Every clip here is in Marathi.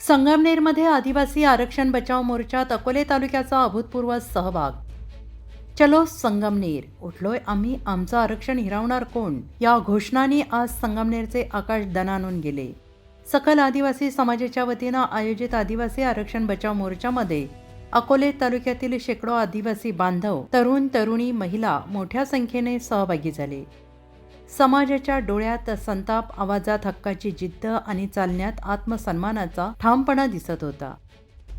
संगमनेरमध्ये आदिवासी आरक्षण बचाव मोर्चात अकोले तालुक्याचा अभूतपूर्व सहभाग. चलो संगमनेर उठलोय आम्ही आमचं आरक्षण हिरावणार कोण? या घोषणाने आज संगमनेरचे आकाश दनानून गेले. सकल आदिवासी समाजाच्या वतीनं आयोजित आदिवासी आरक्षण बचाव मोर्चामध्ये अकोले तालुक्यातील शेकडो आदिवासी बांधव तरुण तरुणी महिला मोठ्या संख्येने सहभागी झाले. समाजाच्या डोळ्यात संताप आवाजात हक्काची जिद्द आणि चालण्यात आत्मसन्मानाचा ठामपणा दिसत होता.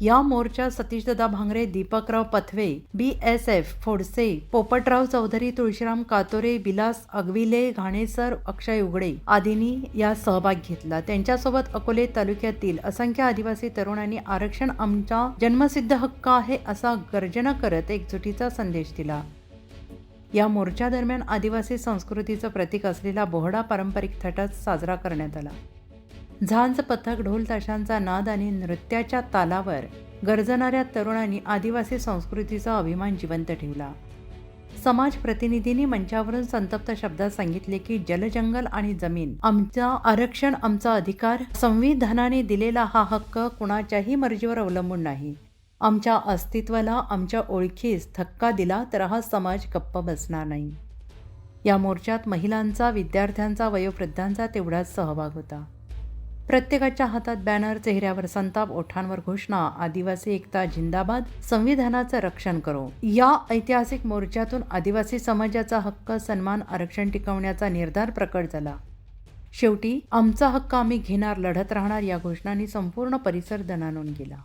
या मोर्चा Satishdada Bhangare Deepakrao Pathave B S F Phodse Popatrao Chaudhari Tulshiram Katore Vilas Agavile Ghanesar Akshay Ugade आदींनी या सहभाग घेतला. त्यांच्यासोबत अकोले तालुक्यातील असंख्य आदिवासी तरुणांनी आरक्षण आमचा जन्मसिद्ध हक्क आहे असा गर्जना करत एकजुटीचा संदेश दिला. या मोर्चा दरम्यान आदिवासी संस्कृतीचं प्रतीक असलेला बोहडा पारंपरिक थाटात साजरा करण्यात आला. झांज पथक ढोल ताशांचा नाद आणि नृत्याच्या तालावर गरजणाऱ्या तरुणांनी आदिवासी संस्कृतीचा अभिमान जिवंत ठेवला. समाज प्रतिनिधींनी मंचावरून संतप्त शब्दात सांगितले की जलजंगल आणि जमीन आमचा आरक्षण आमचा अधिकार संविधानाने दिलेला हा हक्क कुणाच्याही मर्जीवर अवलंबून नाही. आमच्या अस्तित्वाला आमच्या ओळखीस धक्का दिला तर हा समाज गप्प बसणार नाही. या मोर्चात महिलांचा विद्यार्थ्यांचा वयोवृद्धांचा तेवढाच सहभाग होता. प्रत्येकाच्या हातात बॅनर चेहऱ्यावर संताप ओठांवर घोषणा आदिवासी एकता जिंदाबाद संविधानाचं रक्षण करो. या ऐतिहासिक मोर्चातून आदिवासी समाजाचा हक्क सन्मान आरक्षण टिकवण्याचा निर्धार प्रकट झाला. शेवटी आमचा हक्क आम्ही घेणार लढत राहणार या घोषणांनी संपूर्ण परिसर दणानून गेला.